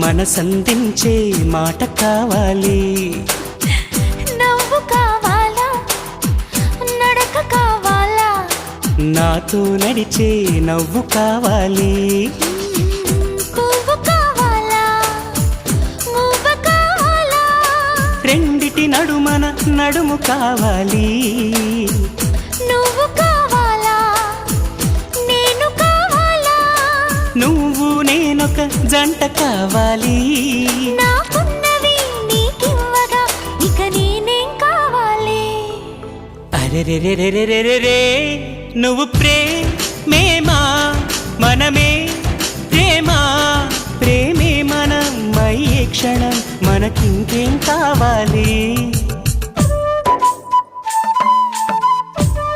మనసందించే మాట కావాలి. నవ్వు కావాలా? నడక కావాలా? నాతో నడిచే నవ్వు కావాలి. రెండిటి నడుమన నడుము కావాలి. నువ్వు కావాలా? నేను కావాలా? నువ్వు నేనొక జంట కావాలి. నాకున్నవి నీకివ్వగా ఇక నేనేం కావాలి? అరెరెరెరెరెరెరే నువ్వు ప్రేమేమా? మనమే ప్రేమ? ప్రేమే మనం అయ్యే క్షణం మనకింకేం కావాలి?